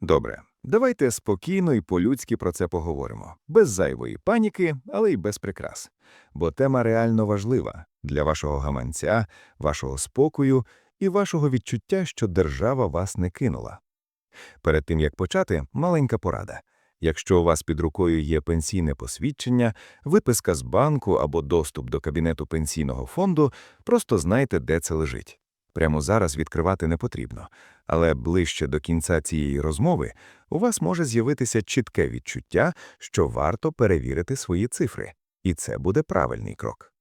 Добре, давайте спокійно і по-людськи про це поговоримо. Без зайвої паніки, але й без прикрас. Бо тема реально важлива для вашого гаманця, вашого спокою і вашого відчуття, що держава вас не кинула. Перед тим, як почати, маленька порада. Якщо у вас під рукою є пенсійне посвідчення, виписка з банку або доступ до кабінету пенсійного фонду, просто знайте, де це лежить. Прямо зараз відкривати не потрібно, але ближче до кінця цієї розмови у вас може з'явитися чітке відчуття, що варто перевірити свої цифри, і це буде правильний крок.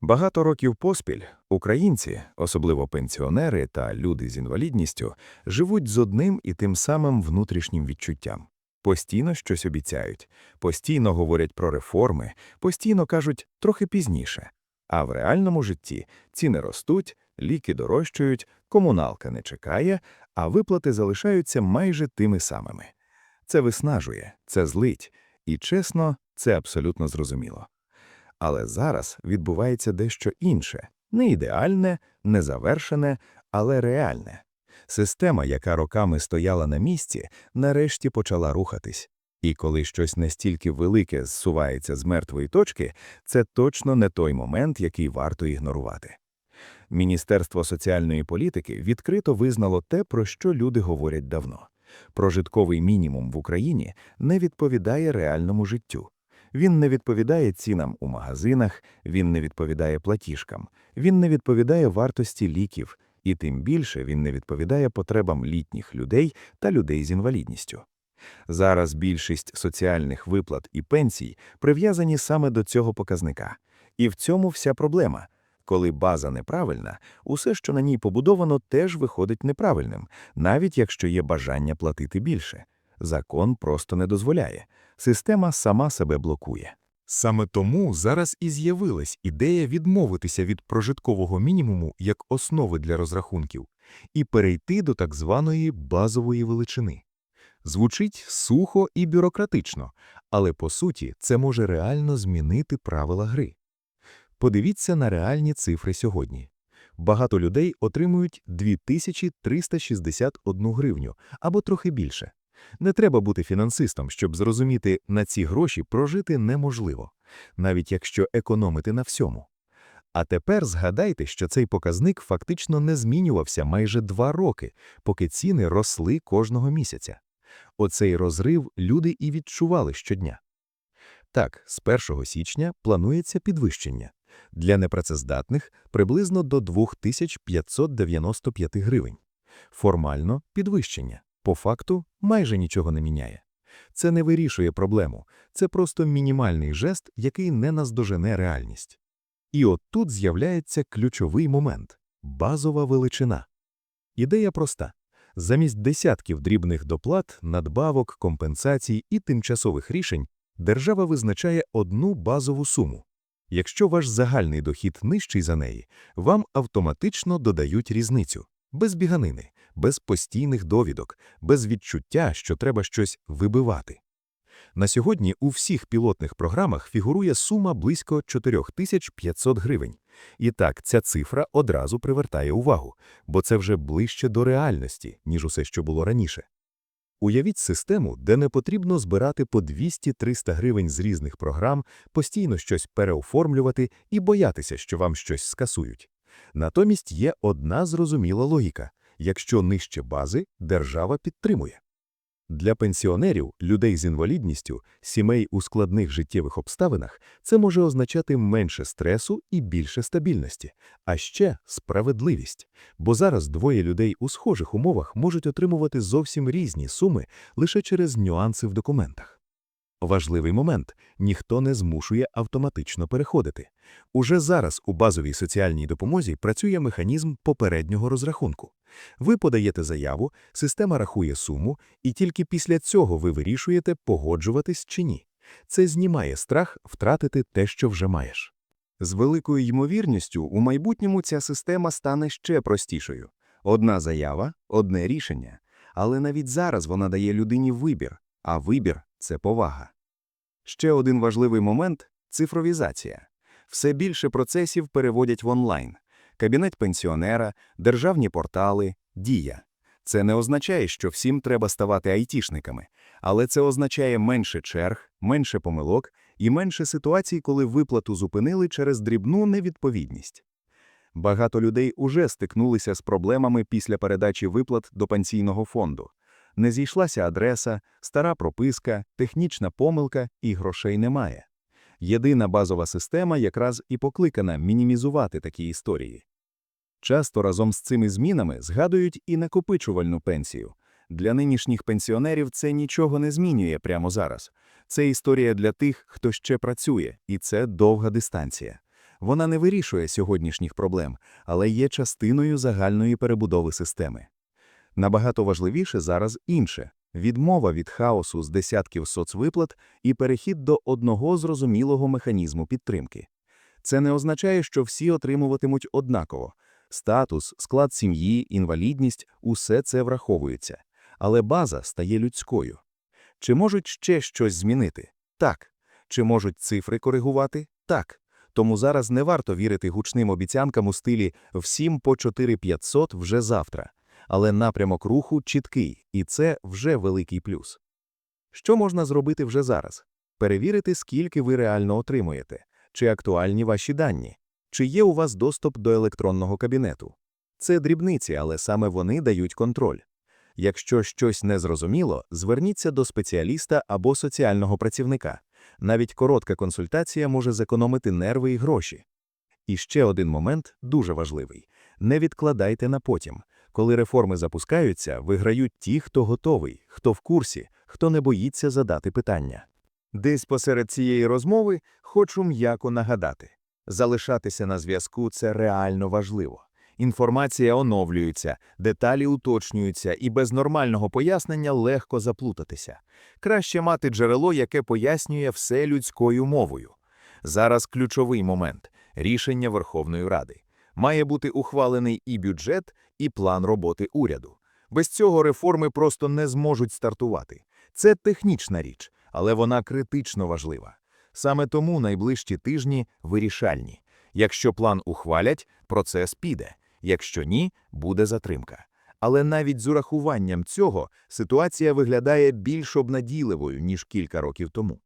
Багато років поспіль українці, особливо пенсіонери та люди з інвалідністю, живуть з одним і тим самим внутрішнім відчуттям. Постійно щось обіцяють, постійно говорять про реформи, постійно кажуть трохи пізніше. А в реальному житті ціни ростуть, ліки дорожчають, комуналка не чекає, а виплати залишаються майже тими самими. Це виснажує, це злить, і чесно, це абсолютно зрозуміло. Але зараз відбувається дещо інше не ідеальне, не завершене, але реальне. Система, яка роками стояла на місці, нарешті почала рухатись. І коли щось настільки велике зсувається з мертвої точки, це точно не той момент, який варто ігнорувати. Міністерство соціальної політики відкрито визнало те, про що люди говорять давно. Прожитковий мінімум в Україні не відповідає реальному життю. Він не відповідає цінам у магазинах, він не відповідає платіжкам, він не відповідає вартості ліків, і тим більше він не відповідає потребам літніх людей та людей з інвалідністю. Зараз більшість соціальних виплат і пенсій прив'язані саме до цього показника. І в цьому вся проблема. Коли база неправильна, усе, що на ній побудовано, теж виходить неправильним, навіть якщо є бажання платити більше. Закон просто не дозволяє. Система сама себе блокує. Саме тому зараз і з'явилась ідея відмовитися від прожиткового мінімуму як основи для розрахунків і перейти до так званої базової величини. Звучить сухо і бюрократично, але по суті це може реально змінити правила гри. Подивіться на реальні цифри сьогодні. Багато людей отримують 2361 гривню або трохи більше. Не треба бути фінансистом, щоб зрозуміти, на ці гроші прожити неможливо, навіть якщо економити на всьому. А тепер згадайте, що цей показник фактично не змінювався майже два роки, поки ціни росли кожного місяця. Оцей розрив люди і відчували щодня. Так, з 1 січня планується підвищення. Для непрацездатних – приблизно до 2595 гривень. Формально – підвищення. По факту майже нічого не міняє. Це не вирішує проблему, це просто мінімальний жест, який не наздожене реальність. І от тут з'являється ключовий момент – базова величина. Ідея проста. Замість десятків дрібних доплат, надбавок, компенсацій і тимчасових рішень держава визначає одну базову суму. Якщо ваш загальний дохід нижчий за неї, вам автоматично додають різницю, без біганини, без постійних довідок, без відчуття, що треба щось вибивати. На сьогодні у всіх пілотних програмах фігурує сума близько 4500 гривень. І так, ця цифра одразу привертає увагу, бо це вже ближче до реальності, ніж усе, що було раніше. Уявіть систему, де не потрібно збирати по 200-300 гривень з різних програм, постійно щось переоформлювати і боятися, що вам щось скасують. Натомість є одна зрозуміла логіка – якщо нижче бази, держава підтримує. Для пенсіонерів, людей з інвалідністю, сімей у складних життєвих обставинах це може означати менше стресу і більше стабільності, а ще справедливість. Бо зараз двоє людей у схожих умовах можуть отримувати зовсім різні суми лише через нюанси в документах. Важливий момент – ніхто не змушує автоматично переходити. Уже зараз у базовій соціальній допомозі працює механізм попереднього розрахунку. Ви подаєте заяву, система рахує суму, і тільки після цього ви вирішуєте, погоджуватись чи ні. Це знімає страх втратити те, що вже маєш. З великою ймовірністю у майбутньому ця система стане ще простішою. Одна заява – одне рішення. Але навіть зараз вона дає людині вибір, а вибір – це повага. Ще один важливий момент – цифровізація. Все більше процесів переводять в онлайн. Кабінет пенсіонера, державні портали, дія. Це не означає, що всім треба ставати айтішниками, але це означає менше черг, менше помилок і менше ситуацій, коли виплату зупинили через дрібну невідповідність. Багато людей уже стикнулися з проблемами після передачі виплат до пенсійного фонду. Не зійшлася адреса, стара прописка, технічна помилка і грошей немає. Єдина базова система якраз і покликана мінімізувати такі історії. Часто разом з цими змінами згадують і накопичувальну пенсію. Для нинішніх пенсіонерів це нічого не змінює прямо зараз. Це історія для тих, хто ще працює, і це довга дистанція. Вона не вирішує сьогоднішніх проблем, але є частиною загальної перебудови системи. Набагато важливіше зараз інше – відмова від хаосу з десятків соцвиплат і перехід до одного зрозумілого механізму підтримки. Це не означає, що всі отримуватимуть однаково. Статус, склад сім'ї, інвалідність – усе це враховується. Але база стає людською. Чи можуть ще щось змінити? Так. Чи можуть цифри коригувати? Так. Тому зараз не варто вірити гучним обіцянкам у стилі «всім по 4500 вже завтра». Але напрямок руху чіткий, і це вже великий плюс. Що можна зробити вже зараз? Перевірити, скільки ви реально отримуєте, чи актуальні ваші дані, чи є у вас доступ до електронного кабінету. Це дрібниці, але саме вони дають контроль. Якщо щось незрозуміло, зверніться до спеціаліста або соціального працівника. Навіть коротка консультація може зекономити нерви і гроші. І ще один момент дуже важливий. Не відкладайте на потім. Коли реформи запускаються, виграють ті, хто готовий, хто в курсі, хто не боїться задати питання. Десь посеред цієї розмови хочу м'яко нагадати. Залишатися на зв'язку – це реально важливо. Інформація оновлюється, деталі уточнюються, і без нормального пояснення легко заплутатися. Краще мати джерело, яке пояснює все людською мовою. Зараз ключовий момент – рішення Верховної Ради. Має бути ухвалений і бюджет, і план роботи уряду. Без цього реформи просто не зможуть стартувати. Це технічна річ, але вона критично важлива. Саме тому найближчі тижні вирішальні. Якщо план ухвалять, процес піде. Якщо ні, буде затримка. Але навіть з урахуванням цього ситуація виглядає більш обнадійливою, ніж кілька років тому.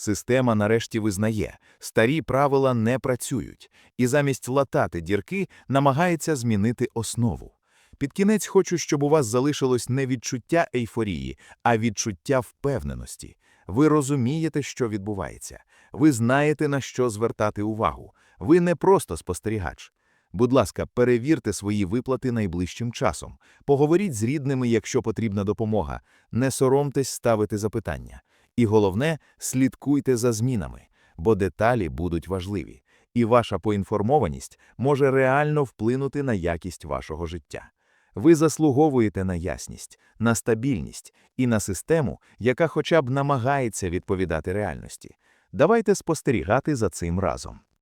Система нарешті визнає, старі правила не працюють, і замість латати дірки намагається змінити основу. Під кінець хочу, щоб у вас залишилось не відчуття ейфорії, а відчуття впевненості. Ви розумієте, що відбувається. Ви знаєте, на що звертати увагу. Ви не просто спостерігач. Будь ласка, перевірте свої виплати найближчим часом. Поговоріть з рідними, якщо потрібна допомога. Не соромтесь ставити запитання. І головне, слідкуйте за змінами, бо деталі будуть важливі. І ваша поінформованість може реально вплинути на якість вашого життя. Ви заслуговуєте на ясність, на стабільність і на систему, яка хоча б намагається відповідати реальності. Давайте спостерігати за цим разом.